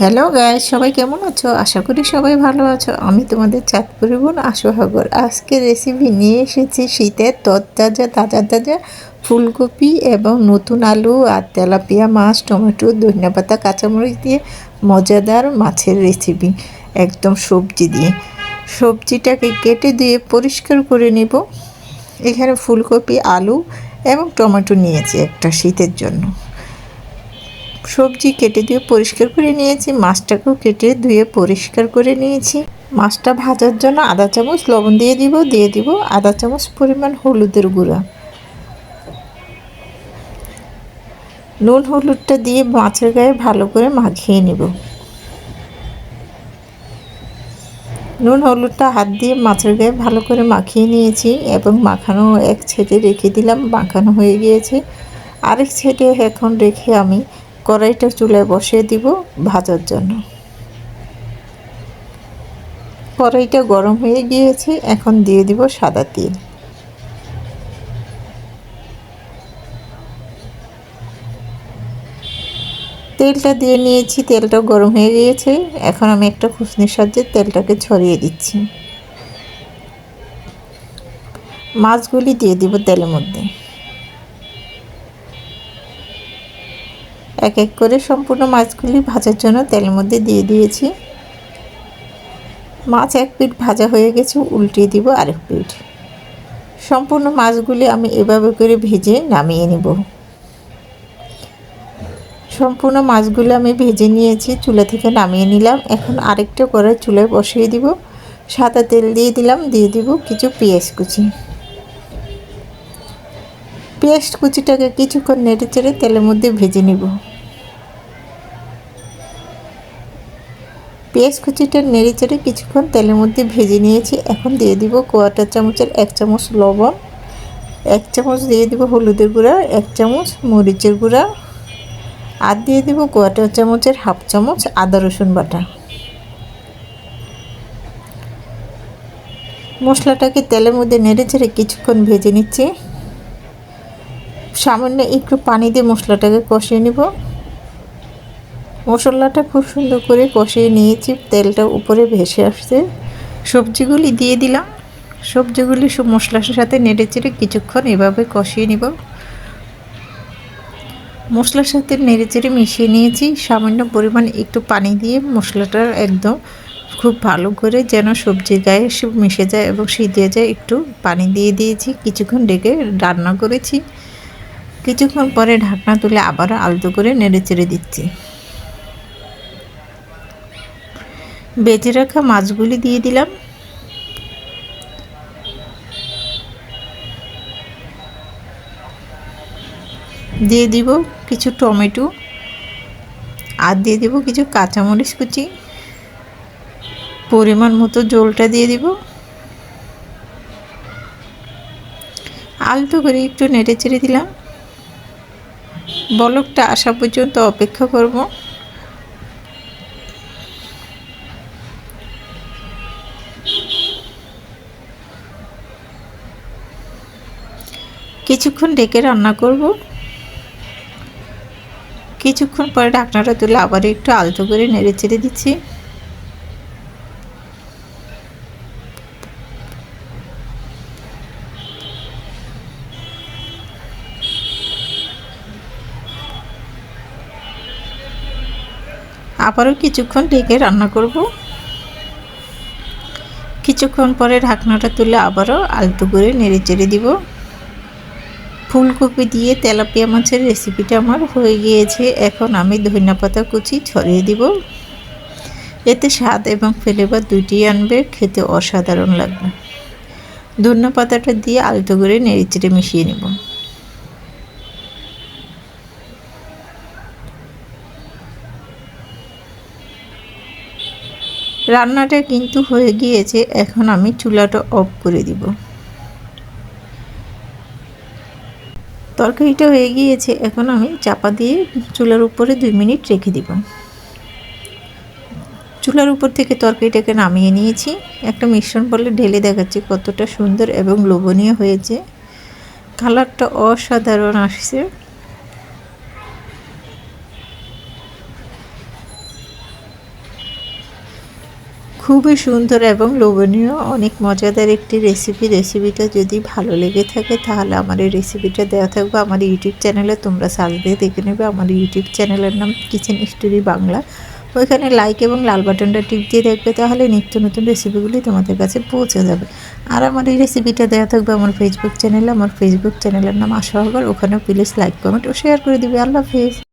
Hello guys সবাই কেমন আছো? আশা করি সবাই ভালো আছো। আমি তোমাদের চাঁদপুরি বোন আশুহাগর আজকে রেসিপি নিয়ে এসেছি শীতের তরতাজা, তাজা তাজা ফুলকপি এবং নতুন আলু আর তেলাপিয়া মাছ, টমেটো ধনিয়াপাতা কাঁচামরিচ দিয়ে মজাদার মাছের রেসিপি একদম সবজি দিয়ে। সবজিটাকে কেটে দিয়ে পরিষ্কার করে নেব। এখানে ফুলকপি, আলু এবং টমেটো নিয়েছি একটা শীতের জন্য। সবজি কেটে দিয়ে পরিষ্কার করে নিয়েছি, মাছটাকেও কেটে ধুয়ে পরিষ্কার করে নিয়েছি। মাছটা ভাজার জন্য আধা চামচ লবণ দিয়ে দিব দিয়ে দিব আধা চামচ পরিমাণ হলুদের গুঁড়া। নুন হলুদটা দিয়ে মাছের গায়ে ভালো করে মাখিয়ে নেব। নুন হলুদটা হাত দিয়ে মাছের গায়ে ভালো করে মাখিয়ে নিয়েছি এবং মাখানো এক ছেটে রেখে দিলাম, মাখানো হয়ে গিয়েছে। আরেক ছেটে এখন রেখে আমি কড়াইটা চুলায় বসিয়ে দিব ভাজার জন্য। কড়াইটা গরম হয়ে গিয়েছে, এখন দিয়ে দিব সাদা তেল। তেলটা দিয়ে নিয়েছি, তেলটা গরম হয়ে গিয়েছে, এখন আমি একটা খুসনির সাহায্যে তেলটাকে ছড়িয়ে দিচ্ছি। মাছগুলি দিয়ে দিব তেলের মধ্যে। এক এক করে সম্পূর্ণ মাছগুলি ভাজার জন্য তেলের মধ্যে দিয়ে দিয়েছি। মাছ এক পিঠ ভাজা হয়ে গেছে, উল্টিয়ে দিব আরেক পিঠ। সম্পূর্ণ মাছগুলি আমি এভাবে করে ভেজে নামিয়ে নিব। সম্পূর্ণ মাছগুলো আমি ভেজে নিয়েছি, চুলা থেকে নামিয়ে নিলাম। এখন আরেকটা করে চুলায় বসিয়ে দিব। সাদা তেল দিয়ে দিলাম, দিয়ে দিব কিছু পেঁয়াজ কুচি। পেঁয়াজ কুচিটাকে কিছুক্ষণ নেড়ে চেড়ে তেলের মধ্যে ভেজে নিব। পেঁয়াজ কুচিটা নেড়ে চেড়ে কিছুক্ষণ তেলের মধ্যে ভেজে নিয়েছি। এখন দিয়ে দিব কোয়াটার চামচের এক চামচ লবণ, এক চামচ দিয়ে দিব হলুদের গুঁড়া, এক চামচ মরিচের গুঁড়া, আর দিয়ে দিব কোয়াটার চামচের হাফ চামচ আদা রসুন বাটা। মশলাটাকে তেলের মধ্যে নেড়ে চেড়ে কিছুক্ষণ ভেজে নিচ্ছি। সামান্য একটু পানি দিয়ে মশলাটাকে কষিয়ে নিব। মশলাটা খুব সুন্দর করে কষিয়ে নিয়েছি, তেলটা উপরে ভেসে আসছে। সবজিগুলি দিয়ে দিলাম। সবজিগুলি সব মশলার সাথে নেড়ে চেড়ে কিছুক্ষণ এভাবে কষিয়ে নিব। মশলার সাথে নেড়ে চেড়ে মিশিয়ে নিয়েছি। সামান্য পরিমাণ একটু পানি দিয়ে মশলাটা একদম খুব ভালো করে যেন সবজির গায়ে সব মিশে যায় এবং সিদ্ধে যায়, একটু পানি দিয়ে দিয়েছি। কিছুক্ষণ ডেকে রান্না করেছি। কিছুক্ষণ পরে ঢাকনা তুলে আবার আলতো করে নেড়ে চেড়ে দিচ্ছি। বেজে রাখা মাছগুলি দিয়ে দিলাম। দিয়ে দিব কিছু টমেটো আর দিয়ে দিব কিছু কাঁচামরিচ কুচি। পরিমাণ মতো জলটা দিয়ে দিব। আলতো করে একটু নেড়ে চেড়ে দিলাম। বলকটা আসা পর্যন্ত অপেক্ষা করব। কিছুক্ষণ ডেকে রান্না করব। কিছুক্ষণ পরে ঢাকনাটা তুলে আবার একটু আলতো করে নেড়ে চেড়ে দিচ্ছি। আবারও কিছুক্ষণ ঢেকে রান্না করব। কিছুক্ষণ পরে ঢাকনাটা তুলে আবারও আলতো করে নেড়ে চেড়ে দিব। ফুলকপি দিয়ে তেলাপিয়া মাছের রেসিপিটা আমার হয়ে গিয়েছে। এখন আমি ধনিয়া পাতা কুচি ছড়িয়ে দিব। এতে স্বাদ এবং ফ্লেভার দুটি আনবে, খেতে অসাধারণ লাগবে। ধনিয়া পাতাটা দিয়ে আলতো করে নেড়েচেড়ে মিশিয়ে নেব। রান্নাটা কিন্তু হয়ে গিয়েছে। এখন আমি চুলাটা অফ করে দিব। তরকারিটা হয়ে গিয়েছে, এখন আমি চাপা দিয়ে চুলার উপরে দুই মিনিট রেখে দিব। চুলার উপর থেকে তরকারিটাকে নামিয়ে নিয়েছি। একটা মিশ্রণ বলে ঢেলে দেখাচ্ছি কতটা সুন্দর এবং লোভনীয় হয়েছে। কালারটা অসাধারণ আসছে। খুবই সুন্দর এবং লোভনীয়, অনেক মজাদার একটি রেসিপি রেসিপিটা যদি ভালো লেগে থাকে, তাহলে আমার এই রেসিপিটা দেওয়া থাকবে। আমার ইউটিউব চ্যানেলে তোমরা সার্চ দিয়ে দেখে নেবে। আমার ইউটিউব চ্যানেলের নাম কিচেন স্টোরি বাংলা ওইখানে লাইক এবং লাল বাটনটা টিপ দিয়ে দেখবে, তাহলে নিত্য নতুন রেসিপিগুলি তোমাদের কাছে পৌঁছে যাবে। আর আমার এই রেসিপিটা দেওয়া থাকবে আমার ফেসবুক চ্যানেলে আমার ফেসবুক চ্যানেলের নাম আশা হবার ওখানেও প্লিজ লাইক কমেন্ট ও শেয়ার করে দিবে। আল্লাহ হাফিজ।